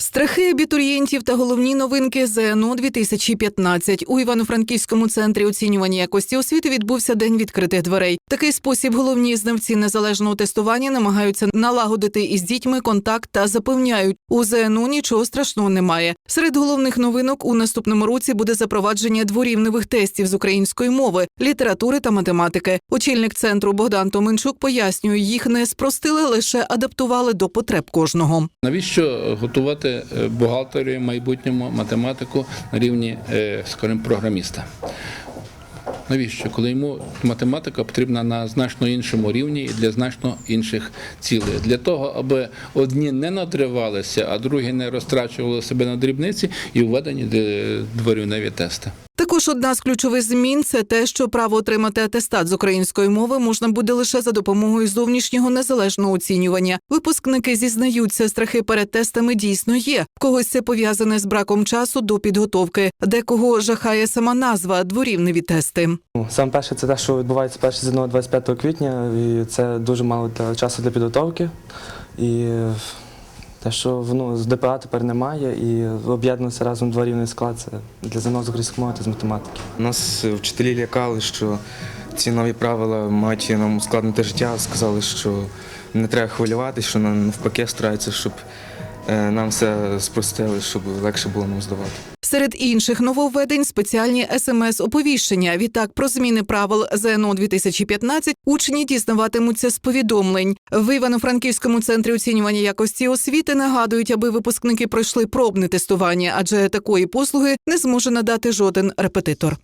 Страхи абітурієнтів та головні новинки ЗНО 2015. У Івано-Франківському центрі оцінювання якості освіти відбувся день відкритих дверей. Такий спосіб головні знавці незалежного тестування намагаються налагодити із дітьми контакт та запевняють, у ЗНО нічого страшного немає. Серед головних новинок у наступному році буде запровадження дворівневих тестів з української мови, літератури та математики. Очільник центру Богдан Томенчук пояснює, їх не спростили, лише адаптували до потреб кожного. Навіщо готувати е, бухгалтерію, майбутньому математику на рівні, е, скажімо, програміста? Навіщо? Коли йому математика потрібна на значно іншому рівні і для значно інших цілей. Для того, аби одні не надривалися, а другі не розтрачували себе на дрібниці і введені дворівневі тести. Також одна з ключових змін це те, що право отримати атестат з української мови можна буде лише за допомогою зовнішнього незалежного оцінювання. Випускники зізнаються, страхи перед тестами дійсно є. В когось це пов'язане з браком часу до підготовки, декого жахає сама назва дворівневі тести. Саме перше, це те, що відбувається перше ЗНО 25 квітня, і це дуже мало часу для підготовки. І те, що ну, з ДПА тепер немає, і об'єднується разом два рівний склад це для ЗНО з української мови та з математики. Нас вчителі лякали, що ці нові правила мають нам ускладнити життя. Сказали, що не треба хвилюватися, що нам навпаки стараються, щоб е, нам все спростили, щоб легше було нам здавати. Серед інших нововведень спеціальні смс-оповіщення. Відтак про зміни правил ЗНО 2015 учні дізнаватимуться з повідомлень. В Івано-Франківському центрі оцінювання якості освіти нагадують, аби випускники пройшли пробне тестування, адже такої послуги не зможе надати жоден репетитор.